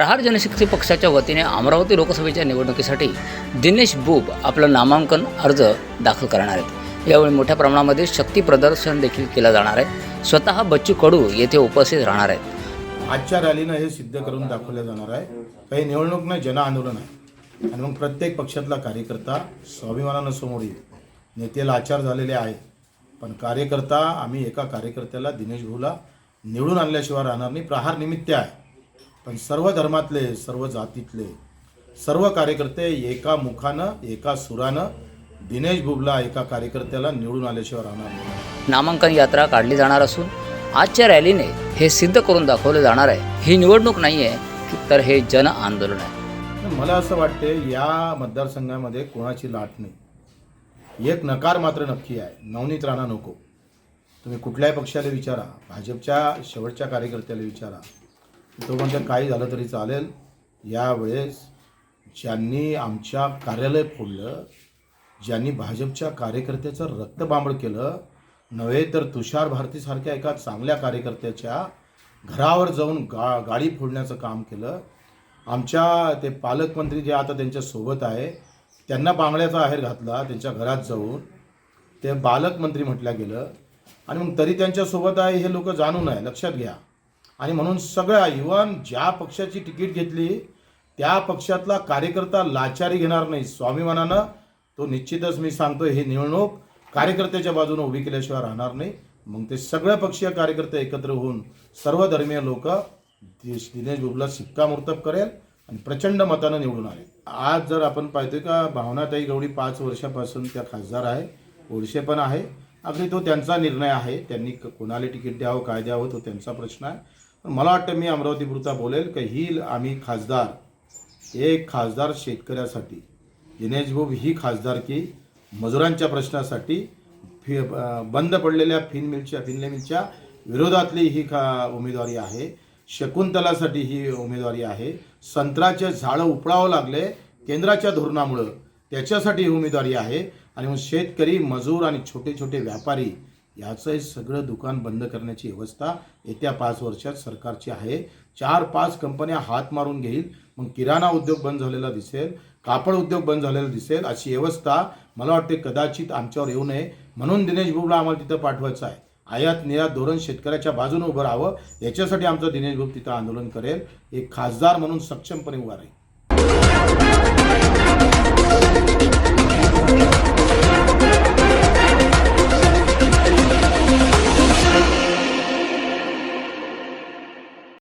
प्रहार जनशक्ती पक्षाच्या वतीने अमरावती लोकसभेच्या निवडणुकीसाठी दिनेश बुब आपलं नामांकन अर्ज दाखल करणार आहेत. यावेळी मोठ्या प्रमाणामध्ये शक्ती प्रदर्शन देखील केलं जाणार आहे. स्वतः बच्चू कडू येथे उपस्थित राहणार आहेत. आजच्या रॅलीनं हे सिद्ध करून दाखवलं जाणार आहे. काही निवडणूक नाही जन आंदोलन आहे. आणि मग प्रत्येक पक्षातला कार्यकर्ता स्वाभिमानानं समोर येईल. नेते आचार झालेले आहेत. पण कार्यकर्ता आम्ही एका कार्यकर्त्याला दिनेश भाऊला निवडून आणल्याशिवाय राहणार नाही. प्रहार निमित्त आहे. पण सर्व धर्मातले सर्व जातीतले सर्व कार्यकर्ते एका मुखानं एका सुरानं दिनेश बुबला एका कार्यकर्त्याला निवडून आल्याशिवाय राहणार नाही. नामांकन यात्रा काढली जाणार असून आजच्या रॅलीने हे सिद्ध करून दाखवलं जाणार आहे. ही निवडणूक नाही आहे तर हे जन आंदोलन आहे. मला असं वाटते या मतदारसंघामध्ये कोणाची लाट नाही. एक नकार मात्र नक्की आहे. नवनीत राणा नको. तुम्ही कुठल्याही पक्षाला विचारा. भाजपच्या शेवटच्या कार्यकर्त्याला विचारा. तो काही झालं तरी चालेल. यावेळेस ज्यांनी आमच्या कार्यालय फोडलं ज्यांनी भाजपच्या कार्यकर्त्याचं रक्तबांबळ केलं नव्हे तर तुषार भारतीसारख्या एका चांगल्या कार्यकर्त्याच्या घरावर जाऊन गा गाडी फोडण्याचं काम केलं. आमच्या ते पालकमंत्री जे आता त्यांच्यासोबत आहे त्यांना बांगड्याचा आहेर घातला त्यांच्या घरात जाऊन. ते पालकमंत्री म्हटलं गेलं. आणि मग तरी त्यांच्यासोबत आहे हे लोक जाणून आहे लक्षात घ्या. आणि म्हणून सगळ्या इव्हन ज्या पक्षाची तिकीट घेतली त्या पक्षातला कार्यकर्ता लाचारी घेणार नाही. स्वाभिमानानं तो निश्चितच मी सांगतो ही निवडणूक कार्यकर्त्याच्या बाजूने उभी केल्याशिवाय राहणार नाही. मग ते सगळ्या पक्षीय कार्यकर्ते एकत्र होऊन सर्व धर्मीय लोक दिनेश बुबला शिक्कामोर्तब करेल आणि प्रचंड मतानं निवडून आले. आज जर आपण पाहतोय का भावनाताई गवळी पाच वर्षापासून त्या खासदार आहे ओळशे पण आहे. अगदी तो त्यांचा निर्णय आहे. त्यांनी कोणाला तिकीट द्यावं काय द्यावं तो त्यांचा प्रश्न आहे. मला वाटतं मी अमरावतीपुरता बोलेल की ही आम्ही खासदार एक खासदार शेतकऱ्यासाठी दिनेश भाऊ ही खासदारकी मजुरांच्या प्रश्नासाठी फि बंद पडलेल्या फिन मिलच्या फिनले मिलच्या विरोधातली ही खा उमेदवारी आहे. शकुंतलासाठी ही उमेदवारी आहे. संत्र्याचे झाडं उपळावं लागले केंद्राच्या धोरणामुळं. त्याच्यासाठी ही उमेदवारी आहे. आणि मग शेतकरी मजूर आणि छोटे छोटे व्यापारी याचंही सगळं दुकान बंद करण्याची व्यवस्था येत्या पाच वर्षात सरकारची आहे. चार पाच कंपन्या हात मारून घेईल. मग किराणा उद्योग बंद झालेला दिसेल कापड उद्योग बंद झालेला दिसेल अशी व्यवस्था मला वाटते कदाचित आमच्यावर येऊ नये. म्हणून दिनेश बुबला आम्हाला तिथं पाठवायचं आहे. आयात निर्यात धोरण शेतकऱ्याच्या बाजूने उभं राहावं. याच्यासाठी आमचं दिनेश बुब तिथं आंदोलन करेल. एक खासदार म्हणून सक्षमपणे उभा राहील.